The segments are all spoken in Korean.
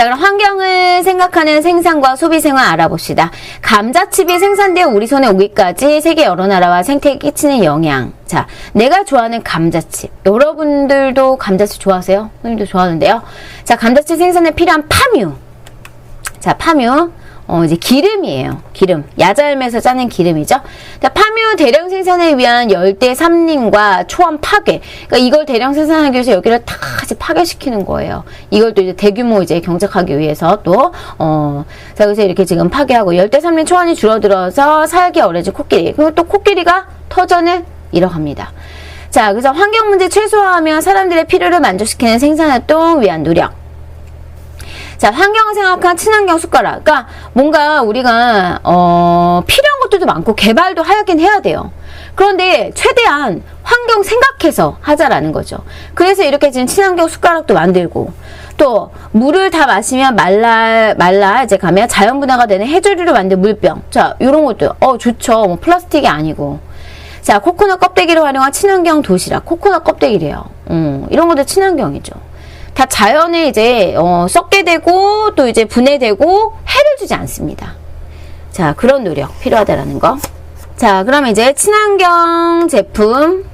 자, 그럼 환경을 생각하는 생산과 소비 생활 알아봅시다. 감자칩이 생산되어 우리 손에 오기까지 세계 여러 나라와 생태에 끼치는 영향. 자, 내가 좋아하는 감자칩. 여러분들도 감자칩 좋아하세요? 선생님도 좋아하는데요. 자, 감자칩 생산에 필요한 파뮤. 자, 파뮤. 어, 이제 기름이에요. 기름. 야자열매에서 짜낸 기름이죠. 자, 파뮤 대량 생산을 위한 열대 삼림과 초원 파괴. 그러니까 이걸 대량 생산하기 위해서 여기를 다 같이 파괴시키는 거예요. 이걸 또 이제 대규모 이제 경작하기 위해서 또, 어, 자, 그래서 이렇게 지금 파괴하고 열대 삼림 초원이 줄어들어서 살기 어려진 코끼리. 그리고 또 코끼리가 터전을 잃어갑니다. 자, 그래서 환경 문제 최소화하며 사람들의 필요를 만족시키는 생산활동 위한 노력. 자, 환경을 생각한 친환경 숟가락. 그러니까 뭔가 우리가 어, 필요한 것들도 많고 개발도 하긴 해야 돼요. 그런데 최대한 환경 생각해서 하자라는 거죠. 그래서 이렇게 지금 친환경 숟가락도 만들고 또 물을 다 마시면 말라 말라 이제 가면 자연 분화가 되는 해조류로 만든 물병. 자, 이런 것도 어 좋죠. 뭐 플라스틱이 아니고. 자, 코코넛 껍데기를 활용한 친환경 도시락. 코코넛 껍데기래요. 음, 이런 것도 친환경이죠. 다 자연에 이제 어, 썩게 되고 또 이제 분해되고 해를 주지 않습니다. 자 그런 노력 필요하다라는 거. 자 그러면 이제 친환경 제품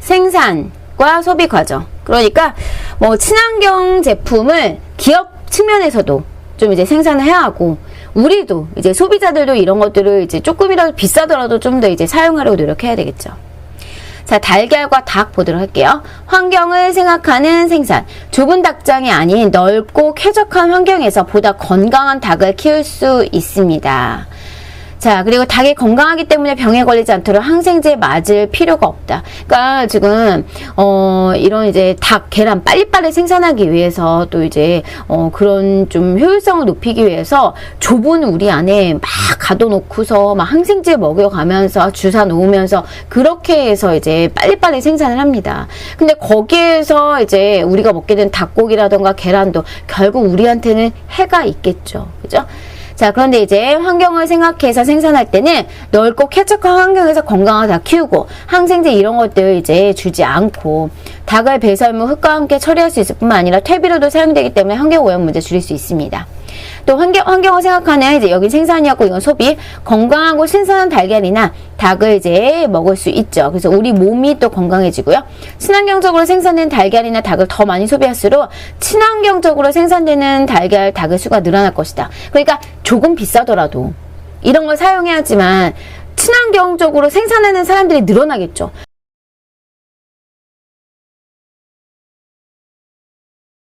생산과 소비 과정. 그러니까 뭐 친환경 제품을 기업 측면에서도 좀 이제 생산을 해야 하고 우리도 이제 소비자들도 이런 것들을 이제 조금이라도 비싸더라도 좀 더 이제 사용하려고 노력해야 되겠죠. 자, 달걀과 닭 보도록 할게요. 환경을 생각하는 생산. 좁은 닭장이 아닌 넓고 쾌적한 환경에서 보다 건강한 닭을 키울 수 있습니다. 자, 그리고 닭이 건강하기 때문에 병에 걸리지 않도록 항생제 맞을 필요가 없다. 그러니까 지금 어 이런 이제 닭, 계란 빨리빨리 생산하기 위해서 또 이제 어 그런 좀 효율성을 높이기 위해서 좁은 우리 안에 막 가둬놓고서 막 항생제 먹여가면서 주사 놓으면서 그렇게 해서 이제 빨리빨리 생산을 합니다. 근데 거기에서 이제 우리가 먹게 된 닭고기라던가 계란도 결국 우리한테는 해가 있겠죠. 그죠? 자, 그런데 이제 환경을 생각해서 생산할 때는 넓고 쾌적한 환경에서 건강하게 다 키우고 항생제 이런 것들 이제 주지 않고 닭을 배설물 흙과 함께 처리할 수 있을 뿐만 아니라 퇴비로도 사용되기 때문에 환경 오염 문제 줄일 수 있습니다. 또 환경, 환경을 생각하는 이제 여기 생산이었고 이건 소비 건강하고 신선한 달걀이나 닭을 이제 먹을 수 있죠. 그래서 우리 몸이 또 건강해지고요. 친환경적으로 생산된 달걀이나 닭을 더 많이 소비할수록 친환경적으로 생산되는 달걀, 닭의 수가 늘어날 것이다. 그러니까 조금 비싸더라도 이런 걸 사용해야지만 친환경적으로 생산하는 사람들이 늘어나겠죠.